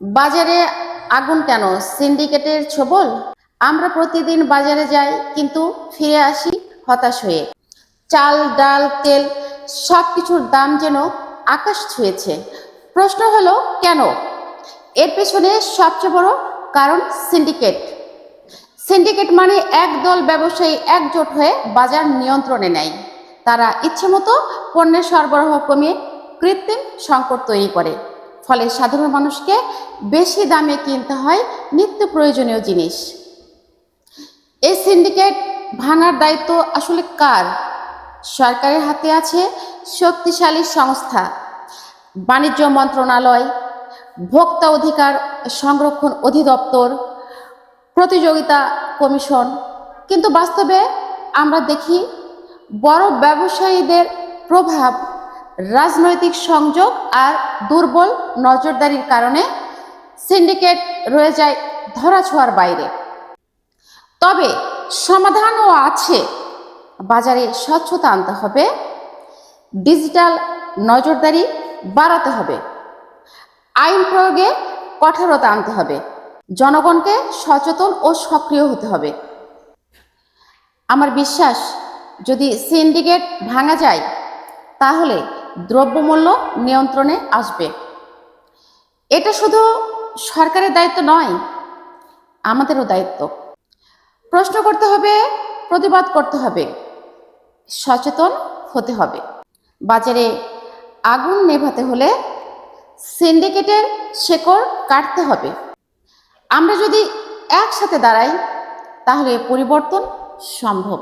বাজারে আগুন কেন? সিন্ডিকেটের ছবল? আমরা প্রতিদিন বাজারে যাই, কিন্তু ফিরে আসি হতাশ হয়ে। চাল, ডাল, তেল সব কিছুর দাম যেন আকাশ ছুঁয়েছে। প্রশ্ন হলো, কেন? এর পেছনে সবচেয়ে বড় কারণ সিন্ডিকেট। সিন্ডিকেট মানে একদল ব্যবসায়ী একজোট হয়ে বাজার নিয়ন্ত্রণে নেয়। তারা ইচ্ছেমতো পণ্যের সরবরাহ কমিয়ে কৃত্রিম সংকট তৈরি করে। ফলে সাধারণ মানুষকে বেশি দামে কিনতে হয় নিত্য প্রয়োজনীয় জিনিস। এই সিন্ডিকেট ভাঙার দায়িত্ব আসলে কার? সরকারের হাতে আছে শক্তিশালী সংস্থা, বাণিজ্য মন্ত্রণালয়, ভোক্তা অধিকার সংরক্ষণ অধিদপ্তর, প্রতিযোগিতা কমিশন। কিন্তু বাস্তবে আমরা দেখি বড় ব্যবসায়ীদের প্রভাব রাজনৈতিক সংযোগ আর দুর্বল নজরদারির কারণে সিন্ডিকেট রয়ে যায় ধরাছোঁয়ার বাইরে। তবে সমাধানও আছে। বাজারে স্বচ্ছতা আনতে হবে, ডিজিটাল নজরদারি বাড়াতে হবে, আইন প্রয়োগে কঠোরতা আনতে হবে, জনগণকে সচেতন ও সক্রিয় হতে হবে। আমার বিশ্বাস, যদি সিন্ডিকেট ভাঙা যায়, তাহলে দ্রব্যমূল্য নিয়ন্ত্রণে আসবে। এটা শুধু সরকারের দায়িত্ব নয়, আমাদেরও দায়িত্ব। প্রশ্ন করতে হবে, প্রতিবাদ করতে হবে, সচেতন হতে হবে। বাজারে আগুন নেভাতে হলে সিন্ডিকেটের শেকড় কাটতে হবে। আমরা যদি একসাথে দাঁড়াই, তাহলে পরিবর্তন সম্ভব।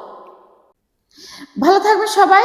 ভালো থাকবে সবাই।